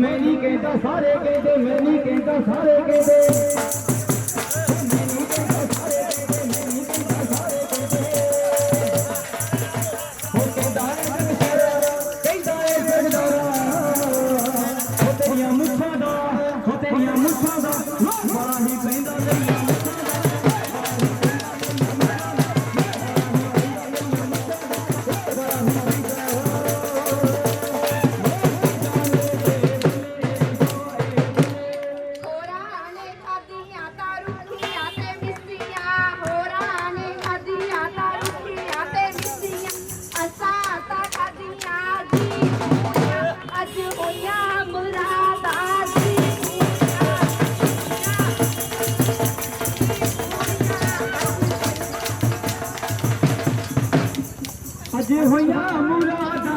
ਮੈਂ ਨਹੀਂ ਕਹਿੰਦਾ, ਸਾਰੇ ਕਹਿੰਦੇ, ਮੈਂ ਨਹੀਂ ਕਹਿੰਦਾ, ਸਾਰੇ ਕਹਿੰਦੇ। ਤੇਰੀਆਂ ਮੁੱਛਾਂ ਦਾ, ਹੋ ਤੇਰੀਆਂ ਮੁੱਛਾਂ ਦਾ ਬੜਾ ਹੀ ਪੈਂਦਾ ਤੇਰੀਆਂ se arruinar, mulher.